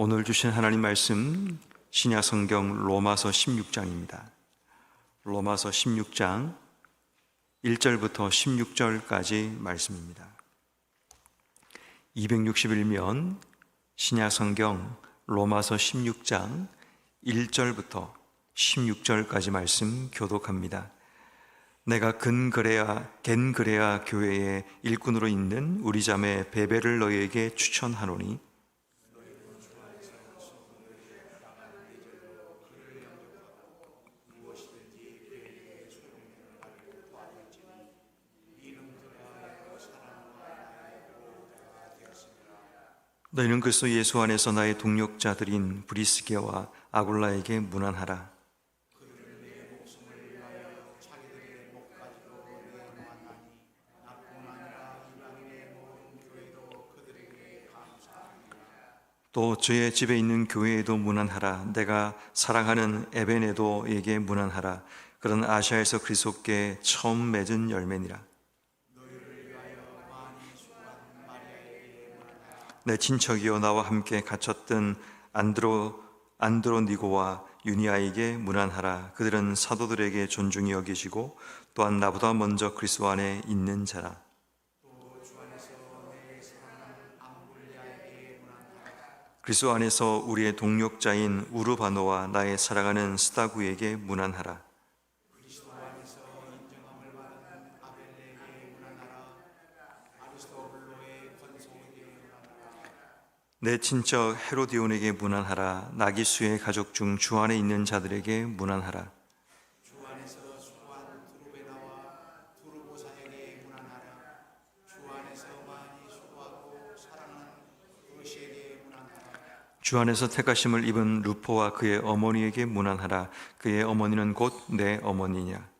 오늘 주신 하나님 말씀 신약 성경 로마서 16장입니다. 로마서 16장 1절부터 16절까지 말씀입니다. 261면 신약 성경 로마서 16장 1절부터 16절까지 말씀 교독합니다. 내가 근그레아 겐그레아 교회의 일꾼으로 있는 우리 자매 베베를 너희에게 추천하노니 너희는 그리스도 예수 안에서 나의 동력자들인 브리스게와 아굴라에게 문안하라. 또 저의 집에 있는 교회에도 문안하라. 내가 사랑하는 에베네도에게 문안하라. 그런 아시아에서 그리스도께 처음 맺은 열매니라. 내 친척이요 나와 함께 갇혔던 안드로 안드로니고와 유니아에게 문안하라. 그들은 사도들에게 존중이 여기시고 또한 나보다 먼저 그리스도 안에 있는 자라. 그리스도 안에서 우리의 동력자인 우르바노와 나의 사랑하는 스타구에게 문안하라. 내 친척 헤로디온에게 문안하라. 나기수의 가족 중 주 안에 있는 자들에게 문안하라. 주 안에서 택하심을 입은 루포와 그의 어머니에게 문안하라. 그의 어머니는 곧 내 어머니냐.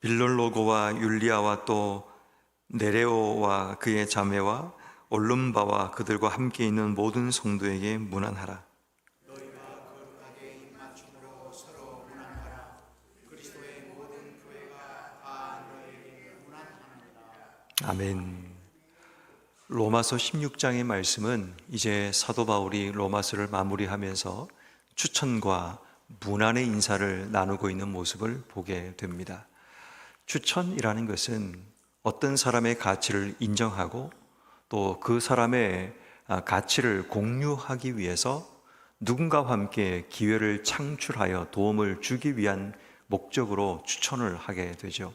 빌롤로고와 율리아와 또 네레오와 그의 자매와 올lum바와 그들과 함께 있는 모든 성도에게 문안하라. 아멘. 로마서 16장의 말씀은 이제 사도 바울이 로마서를 마무리하면서 추천과 문안의 인사를 나누고 있는 모습을 보게 됩니다. 추천이라는 것은 어떤 사람의 가치를 인정하고 또 그 사람의 아, 가치를 공유하기 위해서 누군가와 함께 기회를 창출하여 도움을 주기 위한 목적으로 추천을 하게 되죠.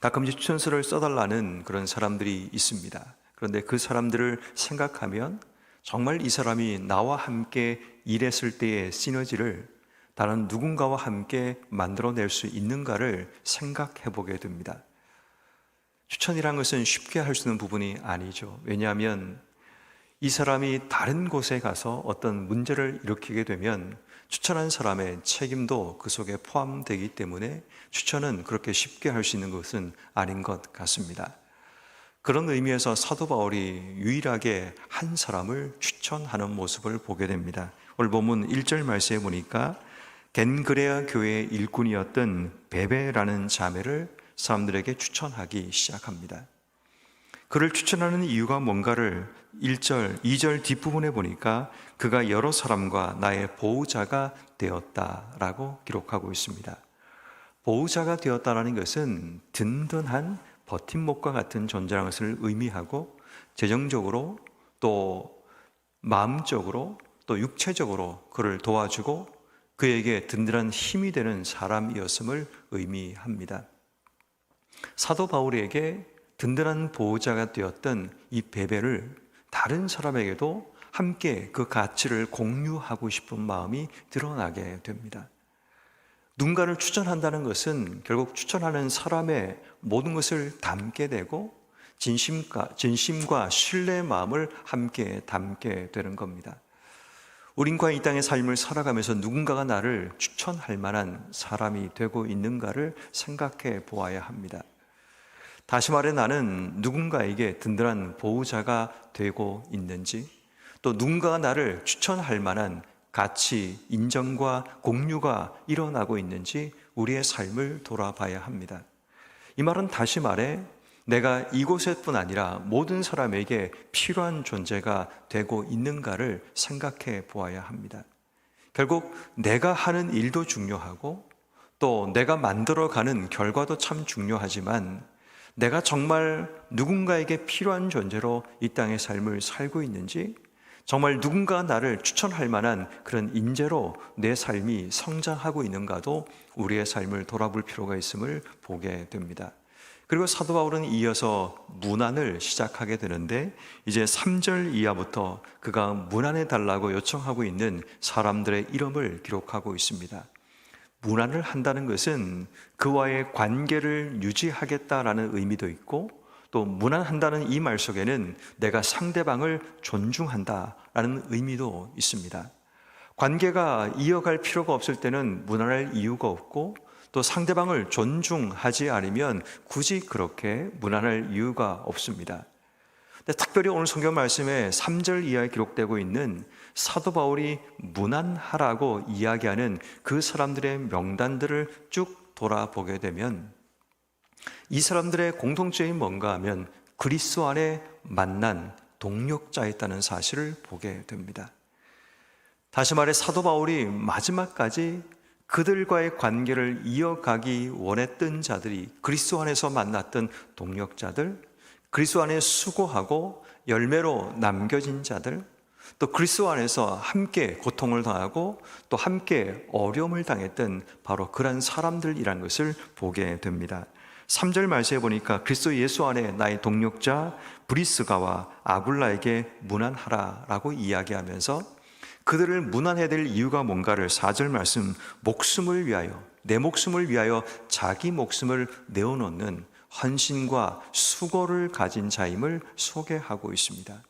가끔 이제 추천서를 써달라는 그런 사람들이 있습니다. 그런데 그 사람들을 생각하면 정말 이 사람이 나와 함께 일했을 때의 시너지를 다른 누군가와 함께 만들어낼 수 있는가를 생각해 보게 됩니다. 추천이란 것은 쉽게 할 수 있는 부분이 아니죠. 왜냐하면 이 사람이 다른 곳에 가서 어떤 문제를 일으키게 되면 추천한 사람의 책임도 그 속에 포함되기 때문에 추천은 그렇게 쉽게 할 수 있는 것은 아닌 것 같습니다. 그런 의미에서 사도 바울이 유일하게 한 사람을 추천하는 모습을 보게 됩니다. 오늘 본문 1절 말씀에 보니까 겐그레아 교회의 일꾼이었던 베베라는 자매를 사람들에게 추천하기 시작합니다. 그를 추천하는 이유가 뭔가를 1절, 2절 뒷부분에 보니까 그가 여러 사람과 나의 보호자가 되었다라고 기록하고 있습니다. 보호자가 되었다라는 것은 든든한 버팀목과 같은 존재라는 것을 의미하고 재정적으로 또 마음적으로 또 육체적으로 그를 도와주고 그에게 든든한 힘이 되는 사람이었음을 의미합니다. 사도 바울에게 든든한 보호자가 되었던 이 베베를 다른 사람에게도 함께 그 가치를 공유하고 싶은 마음이 드러나게 됩니다. 누군가를 추천한다는 것은 결국 추천하는 사람의 모든 것을 담게 되고 진심과, 진심과 신뢰의 마음을 함께 담게 되는 겁니다. 우린과 이 땅의 삶을 살아가면서 누군가가 나를 추천할 만한 사람이 되고 있는가를 생각해 보아야 합니다. 다시 말해 나는 누군가에게 든든한 보호자가 되고 있는지 또 누군가가 나를 추천할 만한 가치, 인정과 공유가 일어나고 있는지 우리의 삶을 돌아봐야 합니다. 이 말은 다시 말해 내가 이곳에뿐 아니라 모든 사람에게 필요한 존재가 되고 있는가를 생각해 보아야 합니다. 결국 내가 하는 일도 중요하고 또 내가 만들어가는 결과도 참 중요하지만 내가 정말 누군가에게 필요한 존재로 이 땅의 삶을 살고 있는지 정말 누군가 나를 추천할 만한 그런 인재로 내 삶이 성장하고 있는가도 우리의 삶을 돌아볼 필요가 있음을 보게 됩니다. 그리고 사도 바울은 이어서 문안을 시작하게 되는데 이제 3절 이하부터 그가 문안해 달라고 요청하고 있는 사람들의 이름을 기록하고 있습니다. 문안을 한다는 것은 그와의 관계를 유지하겠다라는 의미도 있고 또 문안한다는 이 말 속에는 내가 상대방을 존중한다라는 의미도 있습니다. 관계가 이어갈 필요가 없을 때는 문안할 이유가 없고 또 상대방을 존중하지 않으면 굳이 그렇게 문안할 이유가 없습니다. 특별히 오늘 성경 말씀에 3절 이하에 기록되고 있는 사도 바울이 문안하라고 이야기하는 그 사람들의 명단들을 쭉 돌아보게 되면 이 사람들의 공통점이 뭔가 하면 그리스도 안에 만난 동력자였다는 사실을 보게 됩니다. 다시 말해 사도 바울이 마지막까지 그들과의 관계를 이어가기 원했던 자들이 그리스도 안에서 만났던 동력자들, 그리스도 안에 수고하고 열매로 남겨진 자들, 또 그리스도 안에서 함께 고통을 당하고 또 함께 어려움을 당했던 바로 그런 사람들이라는 것을 보게 됩니다. 3절 말씀에 보니까 그리스도 예수 안에 나의 동력자 브리스가와 아굴라에게 문안하라라고 이야기하면서 그들을 문안해야 될 이유가 뭔가를 4절 말씀 목숨을 위하여 내 목숨을 위하여 자기 목숨을 내어놓는 헌신과 수고를 가진 자임을 소개하고 있습니다.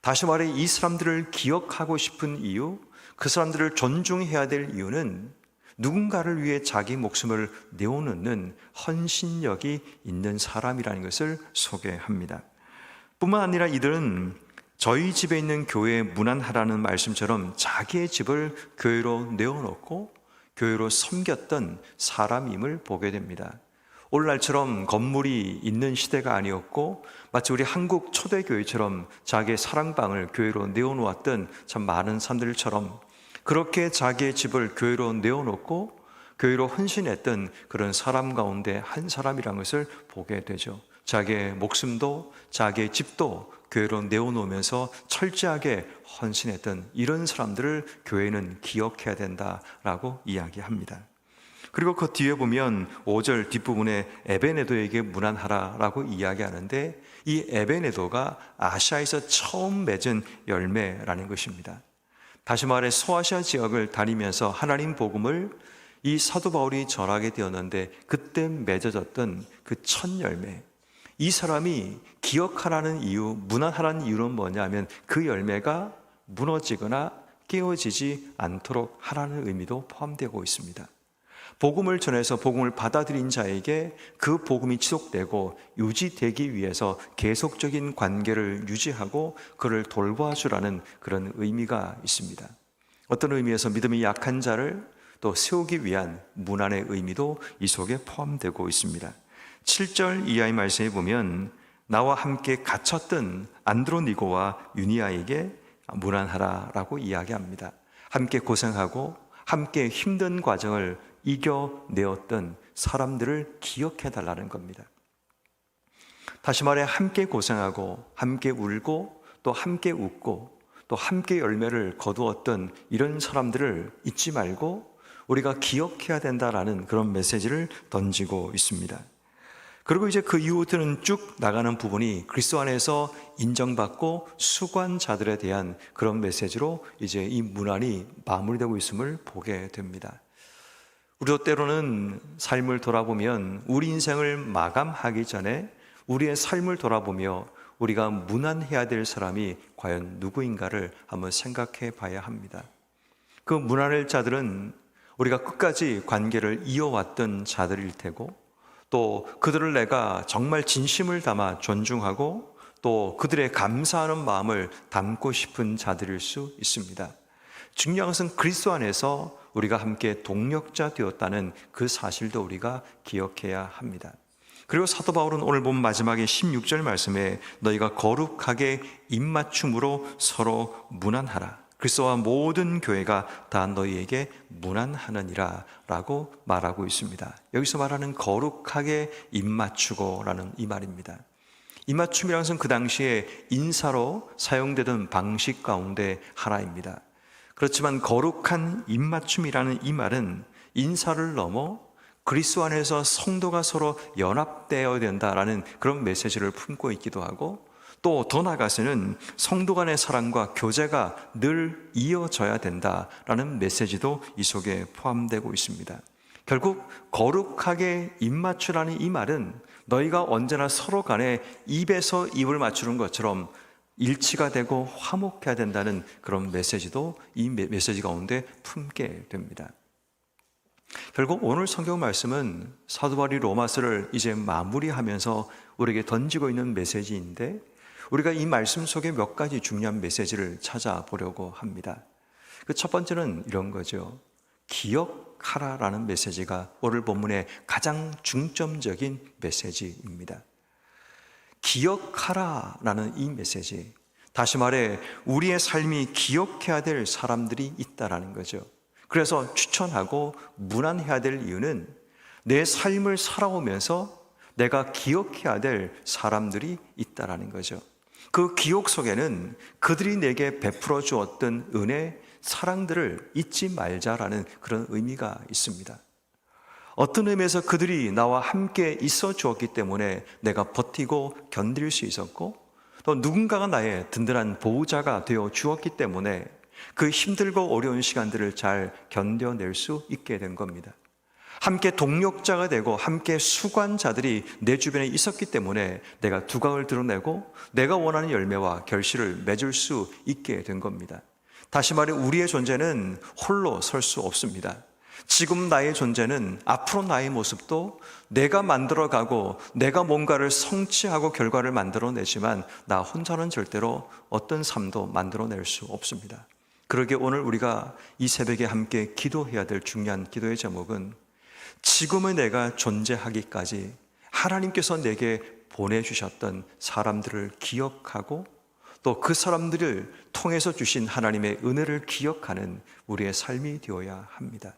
다시 말해 이 사람들을 기억하고 싶은 이유, 그 사람들을 존중해야 될 이유는 누군가를 위해 자기 목숨을 내어놓는 헌신력이 있는 사람이라는 것을 소개합니다. 뿐만 아니라 이들은 저희 집에 있는 교회에 문안하라는 말씀처럼 자기의 집을 교회로 내어놓고 교회로 섬겼던 사람임을 보게 됩니다. 오늘날처럼 건물이 있는 시대가 아니었고 마치 우리 한국 초대교회처럼 자기의 사랑방을 교회로 내어놓았던 참 많은 사람들처럼 그렇게 자기의 집을 교회로 내어놓고 교회로 헌신했던 그런 사람 가운데 한 사람이라는 것을 보게 되죠. 자기의 목숨도 자기의 집도 교회로 내어놓으면서 철저하게 헌신했던 이런 사람들을 교회는 기억해야 된다라고 이야기합니다. 그리고 그 뒤에 보면 5절 뒷부분에 에베네도에게 문안하라라고 이야기하는데 이 에베네도가 아시아에서 처음 맺은 열매라는 것입니다. 다시 말해 소아시아 지역을 다니면서 하나님 복음을 이 사도 바울이 전하게 되었는데 그때 맺어졌던 그 첫 열매. 이 사람이 기억하라는 이유, 문안하라는 이유는 뭐냐면 그 열매가 무너지거나 깨어지지 않도록 하라는 의미도 포함되고 있습니다. 복음을 전해서 복음을 받아들인 자에게 그 복음이 지속되고 유지되기 위해서 계속적인 관계를 유지하고 그를 돌봐주라는 그런 의미가 있습니다. 어떤 의미에서 믿음이 약한 자를 또 세우기 위한 문안의 의미도 이 속에 포함되고 있습니다. 7절 이하의 말씀에 보면 나와 함께 갇혔던 안드로니고와 유니아에게 문안하라라고 이야기합니다. 함께 고생하고 함께 힘든 과정을 이겨내었던 사람들을 기억해 달라는 겁니다. 다시 말해 함께 고생하고 함께 울고 또 함께 웃고 또 함께 열매를 거두었던 이런 사람들을 잊지 말고 우리가 기억해야 된다라는 그런 메시지를 던지고 있습니다. 그리고 이제 그 이후부터는 쭉 나가는 부분이 그리스도 안에서 인정받고 수고한 자들에 대한 그런 메시지로 이제 이 문안이 마무리되고 있음을 보게 됩니다. 우리도 때로는 삶을 돌아보면 우리 인생을 마감하기 전에 우리의 삶을 돌아보며 우리가 문안해야 될 사람이 과연 누구인가를 한번 생각해 봐야 합니다. 그 문안할 자들은 우리가 끝까지 관계를 이어왔던 자들일 테고 또 그들을 내가 정말 진심을 담아 존중하고 또 그들의 감사하는 마음을 담고 싶은 자들일 수 있습니다. 중요한 것은 그리스도 안에서 우리가 함께 동력자 되었다는 그 사실도 우리가 기억해야 합니다. 그리고 사도 바울은 오늘 본 마지막에 16절 말씀에 너희가 거룩하게 입맞춤으로 서로 문안하라. 그리스도와 모든 교회가 다 너희에게 문안하느니라 라고 말하고 있습니다. 여기서 말하는 거룩하게 입맞추고라는 이 말입니다. 입맞춤이라는 것은 그 당시에 인사로 사용되던 방식 가운데 하나입니다. 그렇지만 거룩한 입맞춤이라는 이 말은 인사를 넘어 그리스도 안에서 성도가 서로 연합되어야 된다라는 그런 메시지를 품고 있기도 하고 또 더 나아가서는 성도 간의 사랑과 교제가 늘 이어져야 된다라는 메시지도 이 속에 포함되고 있습니다. 결국 거룩하게 입맞추라는 이 말은 너희가 언제나 서로 간에 입에서 입을 맞추는 것처럼 일치가 되고 화목해야 된다는 그런 메시지도 이 메시지 가운데 품게 됩니다. 결국 오늘 성경 말씀은 사도 바울이 로마서를 이제 마무리하면서 우리에게 던지고 있는 메시지인데 우리가 이 말씀 속에 몇 가지 중요한 메시지를 찾아보려고 합니다. 그 첫 번째는 이런 거죠. 기억하라라는 메시지가 오늘 본문의 가장 중점적인 메시지입니다. 기억하라라는 이 메시지. 다시 말해 우리의 삶이 기억해야 될 사람들이 있다라는 거죠. 그래서 추천하고 문안해야 될 이유는 내 삶을 살아오면서 내가 기억해야 될 사람들이 있다라는 거죠. 그 기억 속에는 그들이 내게 베풀어 주었던 은혜, 사랑들을 잊지 말자라는 그런 의미가 있습니다. 어떤 의미에서 그들이 나와 함께 있어 주었기 때문에 내가 버티고 견딜 수 있었고 또 누군가가 나의 든든한 보호자가 되어 주었기 때문에 그 힘들고 어려운 시간들을 잘 견뎌낼 수 있게 된 겁니다. 함께 동력자가 되고 함께 수관자들이 내 주변에 있었기 때문에 내가 두각을 드러내고 내가 원하는 열매와 결실을 맺을 수 있게 된 겁니다. 다시 말해 우리의 존재는 홀로 설 수 없습니다. 지금 나의 존재는 앞으로 나의 모습도 내가 만들어가고 내가 뭔가를 성취하고 결과를 만들어내지만 나 혼자는 절대로 어떤 삶도 만들어낼 수 없습니다. 그러게 오늘 우리가 이 새벽에 함께 기도해야 될 중요한 기도의 제목은 지금의 내가 존재하기까지 하나님께서 내게 보내주셨던 사람들을 기억하고 또 그 사람들을 통해서 주신 하나님의 은혜를 기억하는 우리의 삶이 되어야 합니다.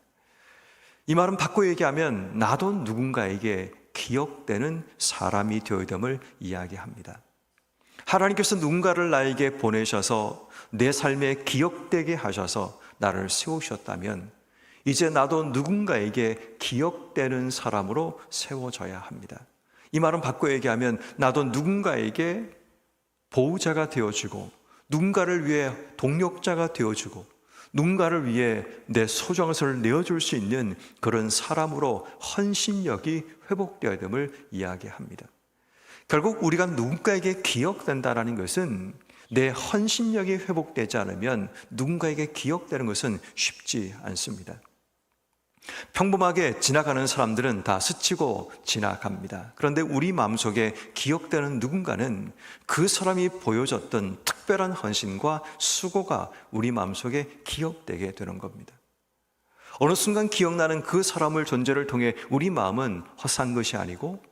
이 말은 바꿔 얘기하면 나도 누군가에게 기억되는 사람이 되어야 됨을 이야기합니다. 하나님께서 누군가를 나에게 보내셔서 내 삶에 기억되게 하셔서 나를 세우셨다면 이제 나도 누군가에게 기억되는 사람으로 세워져야 합니다. 이 말은 바꿔 얘기하면 나도 누군가에게 보호자가 되어주고 누군가를 위해 동력자가 되어주고 누군가를 위해 내 소중한 것을 내어줄 수 있는 그런 사람으로 헌신력이 회복되어야 됨을 이야기합니다. 결국 우리가 누군가에게 기억된다라는 것은 내 헌신력이 회복되지 않으면 누군가에게 기억되는 것은 쉽지 않습니다. 평범하게 지나가는 사람들은 다 스치고 지나갑니다. 그런데 우리 마음속에 기억되는 누군가는 그 사람이 보여줬던 특별한 헌신과 수고가 우리 마음속에 기억되게 되는 겁니다. 어느 순간 기억나는 그 사람을 존재를 통해 우리 마음은 허산 것이 아니고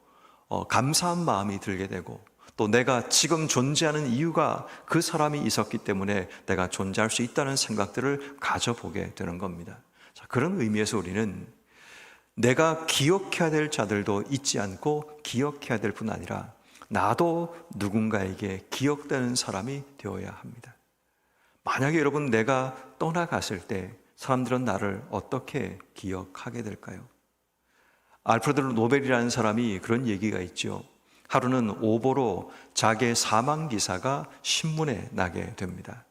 어, 감사한 마음이 들게 되고 또 내가 지금 존재하는 이유가 그 사람이 있었기 때문에 내가 존재할 수 있다는 생각들을 가져보게 되는 겁니다. 자, 그런 의미에서 우리는 내가 기억해야 될 자들도 잊지 않고 기억해야 될 뿐 아니라 나도 누군가에게 기억되는 사람이 되어야 합니다. 만약에 여러분 내가 떠나갔을 때 사람들은 나를 어떻게 기억하게 될까요? 알프레드 노벨이라는 사람이 그런 얘기가 있죠. 하루는 오보로 자기의 사망 기사가 신문에 나게 됩니다.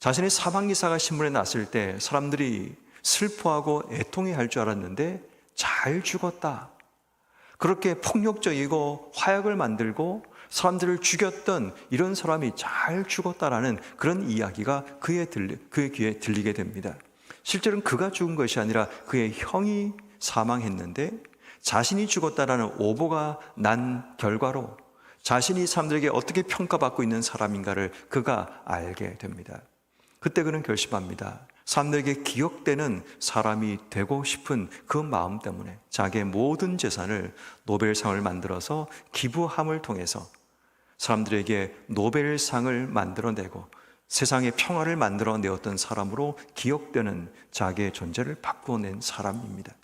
자신의 사망 기사가 신문에 났을 때 사람들이 슬퍼하고 애통해 할 줄 알았는데 잘 죽었다. 그렇게 폭력적이고 화약을 만들고 사람들을 죽였던 이런 사람이 잘 죽었다라는 그런 이야기가 그의 들리, 그의 귀에 들리게 됩니다. 실제로는 그가 죽은 것이 아니라 그의 형이 사망했는데 자신이 죽었다라는 오보가 난 결과로 자신이 사람들에게 어떻게 평가받고 있는 사람인가를 그가 알게 됩니다. 그때 그는 결심합니다. 사람들에게 기억되는 사람이 되고 싶은 그 마음 때문에 자기의 모든 재산을 노벨상을 만들어서 기부함을 통해서 사람들에게 노벨상을 만들어내고 세상의 평화를 만들어내었던 사람으로 기억되는 자기의 존재를 바꾸어낸 사람입니다.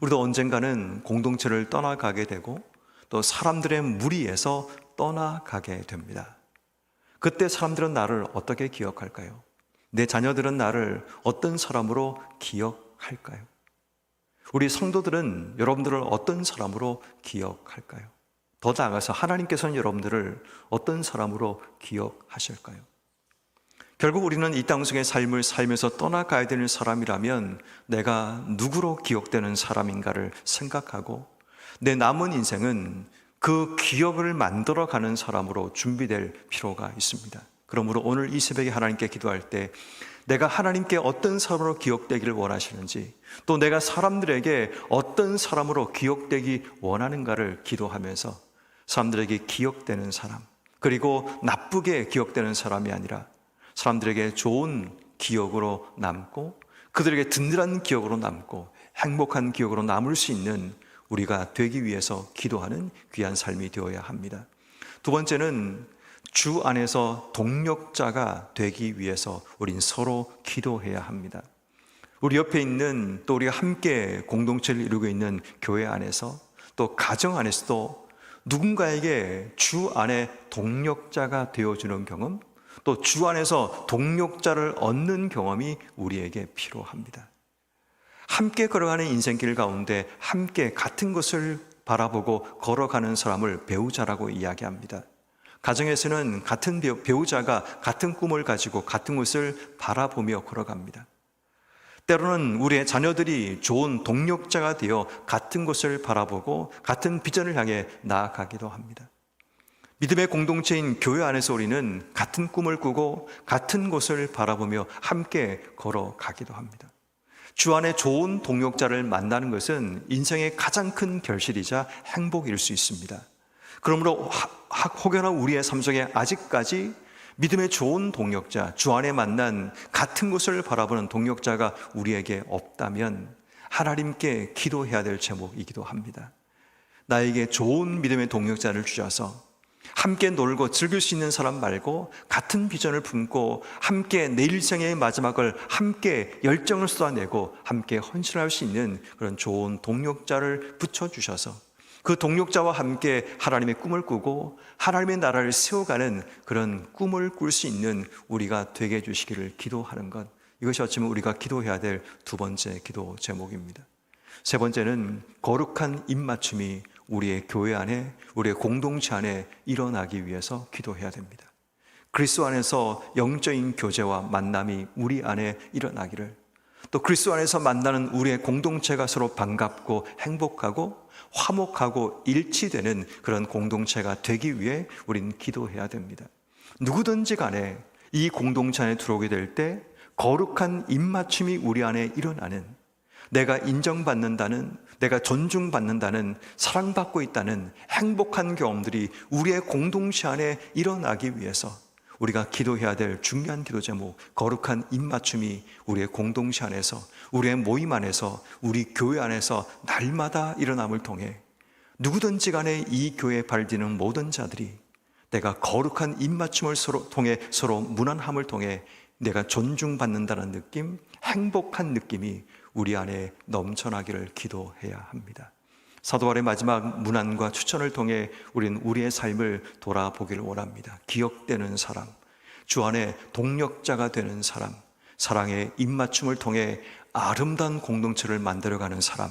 우리도 언젠가는 공동체를 떠나가게 되고 또 사람들의 무리에서 떠나가게 됩니다. 그때 사람들은 나를 어떻게 기억할까요? 내 자녀들은 나를 어떤 사람으로 기억할까요? 우리 성도들은 여러분들을 어떤 사람으로 기억할까요? 더 나아가서 하나님께서는 여러분들을 어떤 사람으로 기억하실까요? 결국 우리는 이 땅속의 삶을 살면서 떠나가야 되는 사람이라면 내가 누구로 기억되는 사람인가를 생각하고 내 남은 인생은 그 기억을 만들어가는 사람으로 준비될 필요가 있습니다. 그러므로 오늘 이 새벽에 하나님께 기도할 때 내가 하나님께 어떤 사람으로 기억되기를 원하시는지 또 내가 사람들에게 어떤 사람으로 기억되기 원하는가를 기도하면서 사람들에게 기억되는 사람 그리고 나쁘게 기억되는 사람이 아니라 사람들에게 좋은 기억으로 남고 그들에게 든든한 기억으로 남고 행복한 기억으로 남을 수 있는 우리가 되기 위해서 기도하는 귀한 삶이 되어야 합니다. 두 번째는 주 안에서 동력자가 되기 위해서 우린 서로 기도해야 합니다. 우리 옆에 있는 또 우리가 함께 공동체를 이루고 있는 교회 안에서 또 가정 안에서도 누군가에게 주 안에 동력자가 되어주는 경험 또 주 안에서 동력자를 얻는 경험이 우리에게 필요합니다. 함께 걸어가는 인생길 가운데 함께 같은 것을 바라보고 걸어가는 사람을 배우자라고 이야기합니다. 가정에서는 같은 배우자가 같은 꿈을 가지고 같은 것을 바라보며 걸어갑니다. 때로는 우리의 자녀들이 좋은 동력자가 되어 같은 것을 바라보고 같은 비전을 향해 나아가기도 합니다. 믿음의 공동체인 교회 안에서 우리는 같은 꿈을 꾸고 같은 곳을 바라보며 함께 걸어가기도 합니다. 주 안에 좋은 동력자를 만나는 것은 인생의 가장 큰 결실이자 행복일 수 있습니다. 그러므로 혹여나 우리의 삶 속에 아직까지 믿음의 좋은 동력자, 주 안에 만난 같은 것을 바라보는 동력자가 우리에게 없다면 하나님께 기도해야 될 제목이기도 합니다. 나에게 좋은 믿음의 동력자를 주셔서 함께 놀고 즐길 수 있는 사람 말고 같은 비전을 품고 함께 내 일생의 마지막을 함께 열정을 쏟아내고 함께 헌신할 수 있는 그런 좋은 동력자를 붙여주셔서 그 동력자와 함께 하나님의 꿈을 꾸고 하나님의 나라를 세워가는 그런 꿈을 꿀 수 있는 우리가 되게 해주시기를 기도하는 것. 이것이 어쩌면 우리가 기도해야 될 두 번째 기도 제목입니다. 세 번째는 거룩한 입맞춤이 우리의 교회 안에, 우리의 공동체 안에 일어나기 위해서 기도해야 됩니다. 그리스도 안에서 영적인 교제와 만남이 우리 안에 일어나기를 또 그리스도 안에서 만나는 우리의 공동체가 서로 반갑고 행복하고 화목하고 일치되는 그런 공동체가 되기 위해 우리는 기도해야 됩니다. 누구든지 간에 이 공동체 안에 들어오게 될 때 거룩한 입맞춤이 우리 안에 일어나는 내가 인정받는다는 내가 존중받는다는 사랑받고 있다는 행복한 경험들이 우리의 공동체 안에 일어나기 위해서 우리가 기도해야 될 중요한 기도 제목, 거룩한 입맞춤이 우리의 공동체 안에서, 우리의 모임 안에서, 우리 교회 안에서 날마다 일어남을 통해 누구든지 간에 이 교회에 발디는 모든 자들이 내가 거룩한 입맞춤을 서로 통해 서로 무난함을 통해 내가 존중받는다는 느낌, 행복한 느낌이 우리 안에 넘쳐나기를 기도해야 합니다. 사도발의 마지막 문안과 추천을 통해 우리는 우리의 삶을 돌아보기를 원합니다. 기억되는 사람, 주 안에 동력자가 되는 사람, 사랑의 입맞춤을 통해 아름다운 공동체를 만들어가는 사람,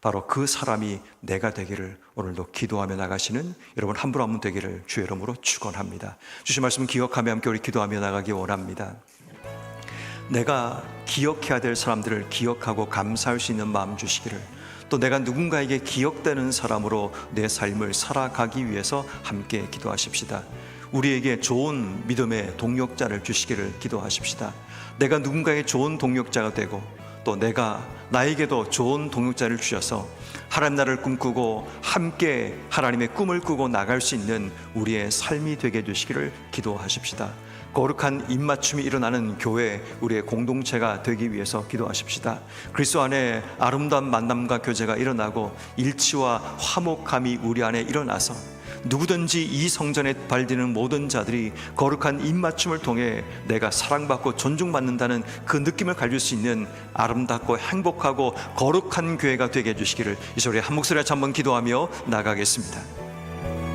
바로 그 사람이 내가 되기를 오늘도 기도하며 나가시는 여러분 한 분 한 분 되기를 주의 이름으로 축원합니다. 주신 말씀 기억하며 함께 우리 기도하며 나가기 원합니다. 내가 기억해야 될 사람들을 기억하고 감사할 수 있는 마음 주시기를 또 내가 누군가에게 기억되는 사람으로 내 삶을 살아가기 위해서 함께 기도하십시다. 우리에게 좋은 믿음의 동력자를 주시기를 기도하십시다. 내가 누군가의 좋은 동력자가 되고 또 내가 나에게도 좋은 동력자를 주셔서 하나님 나라를 꿈꾸고 함께 하나님의 꿈을 꾸고 나갈 수 있는 우리의 삶이 되게 해주시기를 기도하십시다. 거룩한 입맞춤이 일어나는 교회 우리의 공동체가 되기 위해서 기도하십시다. 그리스도 안에 아름다운 만남과 교제가 일어나고 일치와 화목함이 우리 안에 일어나서 누구든지 이 성전에 발디는 모든 자들이 거룩한 입맞춤을 통해 내가 사랑받고 존중받는다는 그 느낌을 가질 수 있는 아름답고 행복하고 거룩한 교회가 되게 해주시기를 이 소리에 한 목소리에 한번 기도하며 나가겠습니다.